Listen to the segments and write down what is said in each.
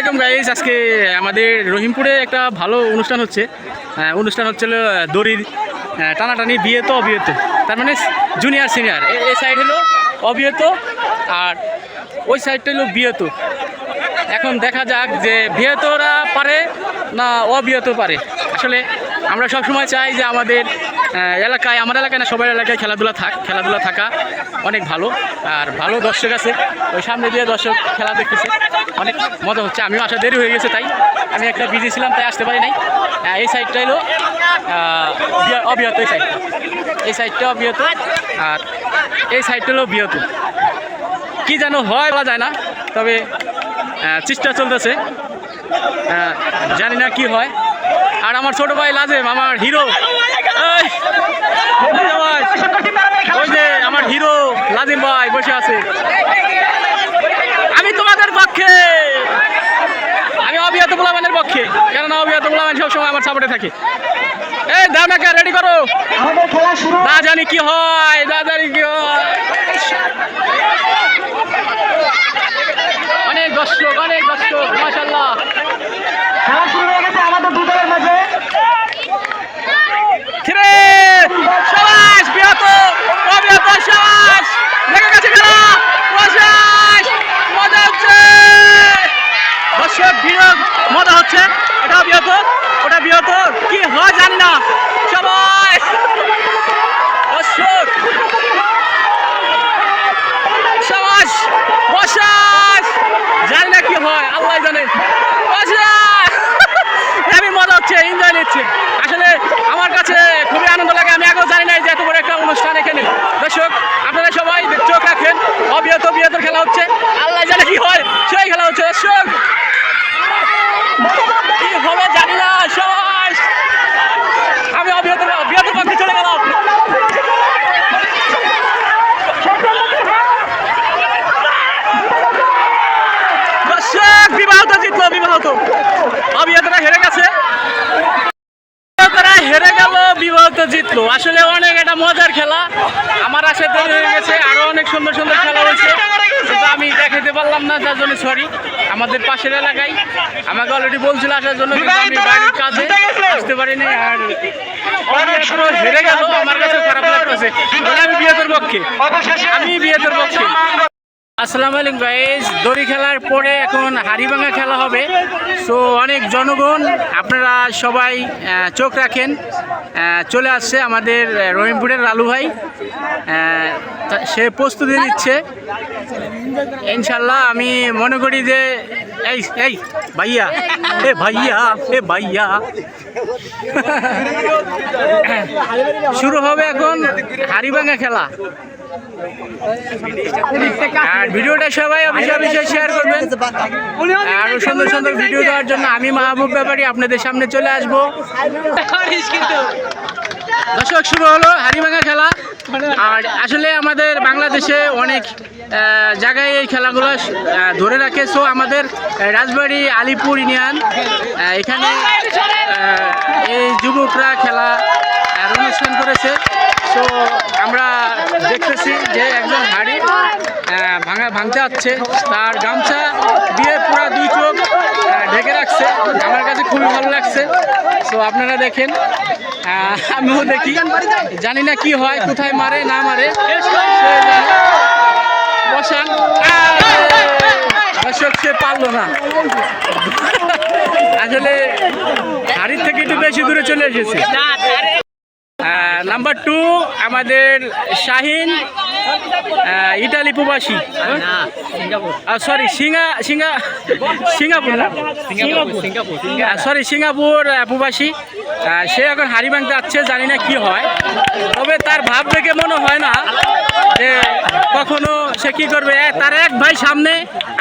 আলাইকুম গাইস আজকে আমাদের রহিমপুরে একটা ভালো অনুষ্ঠান হচ্ছে। অনুষ্ঠান হচ্ছিল দড়ির টানাটানি বিয়ে তো অবিয়েত। তার মানে জুনিয়র সিনিয়র এই সাইড হলো অবিয়েত আর ওই সাইডটা হলো বিয়েত। এখন দেখা যাক যে বিয়েতরা পারে না অবিয়েত পারে। আসলে আমরা সব সময় চাই যে আমাদের এলাকায় আমার এলাকায় না সবার এলাকায় খেলাধুলা থাক খেলাধুলা থাকা অনেক ভালো আর ভালো দর্শক আছে। ওই সামনে দিয়ে দর্শক খেলা দেখতেছে। অনেক মজা হচ্ছে। আমিও আসা দেরি হয়ে গেছে তাই। আমি একটা বিজি ছিলাম তাই আসতে পারি নাই। এই সাইডটা আহ, অবিহত এই সাইড এই সাইডটা অবিহত আর এই সাইডটা হলো বিহত। কি যেন হয় বলা যায় না তবে চেষ্টা চলতেছে। জানি না কি হয়। আর আমার ছোট ভাই লাজেম আমার হিরো ওই যে আমার হিরো লাজিম ভাই বসে আছে। আমি তোমাদের পক্ষে। আমি অবিহত গোলামানের পক্ষে। কেননা অবিহত গোলামান সবসময় আমার সাপোর্টে থাকে। এই না রেডি করো? আমাদের খেলা শুরু। না জানি কি হয় না জানি কি হয় অনেক দর্শক অনেক দর্শক মাসাল্লাহ খেলা শুরু হয়ে গেছে আমাদের দু দলের মাঝে খিরে সাবাস বিহত অবিহত সাবাস লেগে গেছে খেলা প্রশাস মজা হচ্ছে দর্শক বিরোধ মজা হচ্ছে এটা বিহত ওটা বিহত কি হয় জানি না সবাই দর্শক সাবাস প্রশাস জানি না কি হয় আল্লাহ জানে প্রশাস হেভি মজা হচ্ছে এনজয় নিচ্ছে আসলে আমার কাছে খুবই আনন্দ লাগে আমি আগেও জানি না যে এত বড় একটা অনুষ্ঠান এখানে দর্শক আপনারা সবাই চোখ রাখেন অবিহত বিহত খেলা হচ্ছে আল্লাহ জানে কি হয় সেই খেলা হচ্ছে দর্শক কি হবে জানি না সবাই আমি অবিহত বিহত পক্ষে চলে গেলাম দর্শক বিবাহত জিতলো বিবাহত অবিহতরা হেরে গেছে। বিবাহতরা হেরে গেল বিবাহত জিতলো। আসলে অনেক একটা মজার খেলা। আমার আশা দেরি হয়ে গেছে আরও অনেক সুন্দর সুন্দর খেলা হয়েছে। কিন্তু আমি দেখাতে পারলাম না যার জন্য সরি আমাদের পাশের এলাকায়। আমাকে অলরেডি বলছিল আসার জন্য আমি বাড়ির কাজে আসতে পারিনি। আর অবিহত হেরে গেল আমার কাছে খারাপ লাগতেছে। আমি বিয়েতের পক্ষে আমি বিয়েতের পক্ষে আসসালামু আলাইকুম গাইজ দড়ি খেলার পরে এখন হাড়িভাঙা খেলা হবে। সো অনেক জনগণ, আপনারা সবাই চোখ রাখেন। চলে আসছে আমাদের রহিমপুরের লালু ভাই। সে প্রস্তুতি নিচ্ছে। ইনশাল্লাহ আমি মনে করি যে, এই এই, ভাইয়া। এ ভাইয়া এ ভাইয়া। শুরু হবে এখন হাড়িভাঙা খেলা। ভিডিওটা সবাই অবশ্যই অবশ্যই শেয়ার করবেন। আরও সুন্দর সুন্দর ভিডিও দেওয়ার জন্য আমি মাহবুব ব্যাপারী আপনাদের সামনে চলে আসব। দর্শক, শুরু হলো হাড়িভাঙা খেলা। আর আসলে আমাদের বাংলাদেশে অনেক জায়গায় এই খেলাগুলো ধরে রাখে। সো আমাদের রাজবাড়ি আলিপুর ইউনিয়ন এখানে এই যুবকরা খেলা অনুষ্ঠান করেছে। সো আমরা দেখতেছি যে একজন হাড়ি ভাঙা, ভাঙতে যাচ্ছে তার গামছা দিয়ে পুরা দুই চোখ ঢেকে রাখছে। আমার কাছে খুবই ভালো লাগছে। তো আপনারা দেখেন আমিও দেখি। জানি না কি হয়, কোথায় মারে, না মারে। বসান। দর্শক, সে পারল না। আসলে হাড়ির থেকে একটু বেশি দূরে চলে এসেছে। নাম্বার টু আমাদের শাহিন ইটালি প্রবাসী। সরি সিঙ্গা সিঙ্গা সিঙ্গাপুর না? Sorry Singapore. প্রবাসী। সে এখন হাড়ি ভাঙতে যাচ্ছে জানি না কি হয়। তবে তার ভাব দেখে মনে হয় না যে কখনো সে কি করবে। তার এক ভাই সামনে,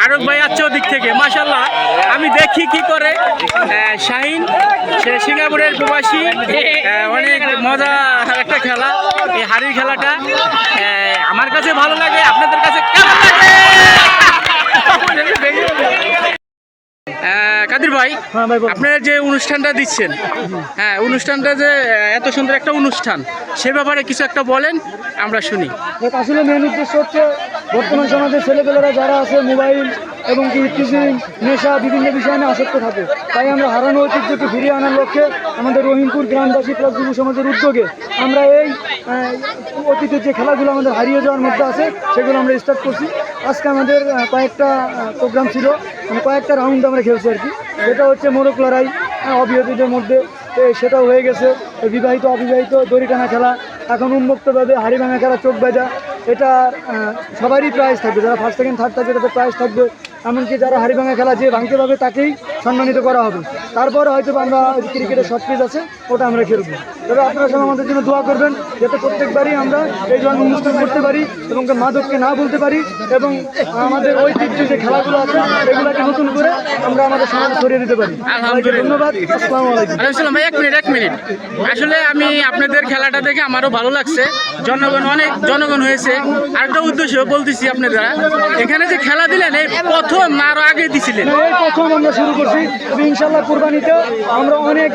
আরেক ভাই আছে ওদিক থেকে। মাসাল্লাহ আমি দেখি কি করে। শাহিন, সে সিঙ্গাপুরের প্রবাসী। অনেক মজা একটা খেলা। এই হাড়ির খেলাটা আমার কাছে ভালো লাগে, আপনাদের কাছে কেমন লাগে? কাদির ভাই আপনারা যে অনুষ্ঠানটা দিচ্ছেন হ্যাঁ অনুষ্ঠানটা যে এত সুন্দর একটা অনুষ্ঠান সে ব্যাপারে কিছু একটা বলেন আমরা শুনি। আসলে মেন উদ্দেশ্য হচ্ছে বর্তমান সমাজে ছেলেপেলেরা যারা আছে মোবাইল এবং কি নেশা বিভিন্ন বিষয় নিয়ে আসক্ত থাকে। তাই আমরা হারানো ঐতিহ্যকে ফিরিয়ে আনার লক্ষ্যে আমাদের রহিমপুর গ্রামবাসী প্লাস যুব সমাজের উদ্যোগে আমরা এই অতীতের যে খেলাগুলো আমাদের হারিয়ে যাওয়ার মধ্যে আছে সেগুলো আমরা স্টার্ট করছি। আজকে আমাদের কয়েকটা প্রোগ্রাম ছিল। মানে কয়েকটা রাউন্ড আমরা খেলছি আর কি। যেটা হচ্ছে মোরক লড়াই আহ, অবিবাহিতদের মধ্যে। সেটাও হয়ে গেছে। বিবাহিত অবিবাহিত দড়ি টানা খেলা। এখন উন্মুক্তভাবে হাড়ি ভাঙা খেলা চোখ বেজা। এটা সবারই প্রাইজ থাকবে। যারা ফার্স্ট সেকেন্ড থার্ড থাকবে তাদের প্রাইজ থাকবে। এমনকি যারা হাড়ি ভাঙা খেলা যে ভাঙতে পারবে তাকেই সম্মানিত করা হবে। তারপরে হয়তো আমরা ক্রিকেটের শর্ট পিচ আছে ওটা আমরা খেলব। তবে আপনারা সবাই আমাদের জন্য দোয়া করবেন যাতে প্রত্যেকবারই আমরা এই ধরনের অনুষ্ঠান করতে পারি এবং মাদককে না বলতে পারি এবং আমাদের ঐতিহ্য যে খেলাগুলো আছে এগুলোকে নতুন করে আমরা আমাদের সমাজে ছড়িয়ে দিতে পারি। ধন্যবাদ। আসসালামু আলাইকুম। ভাই এক মিনিট এক মিনিট। আসলে আমি আপনাদের খেলাটা দেখে আমারও ভালো লাগছে। জনগণ অনেক জনগণ হয়েছে। আরেকটা উদ্দেশ্য বলতেছি আপনারা এখানে যে খেলা দিলেন এই প্রথম না আরও আগে দিছিলেন। এই প্রথম আমরা শুরু করছি। ইনশাল্লাহ কোরবানিতে আমরা অনেক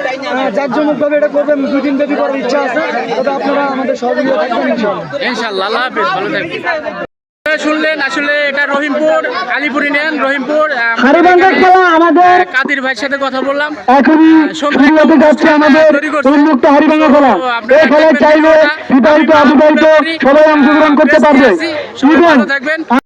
জাঁকজমকভাবে এটা করবেন। দুই দিন ব্যাপী করার ইচ্ছা আছে। তবে আপনারা আমাদের সহযোগিতা থাকবেন ইনশাল্লাহ ইনশাল্লাহ আল্লাহ হাফেজ ভালো থাকবেন। শুনলেন আসলে এটা রহিমপুর ইউনিয়ন রহিমপুর আমাদের কাদির ভাইয়ের সাথে কথা বললাম। আমাদের উন্মুক্ত হাড়িভাঙ্গা খেলা। এই খেলায় চাইলে। সবাই অংশগ্রহণ করতে পারবে। থাকবেন।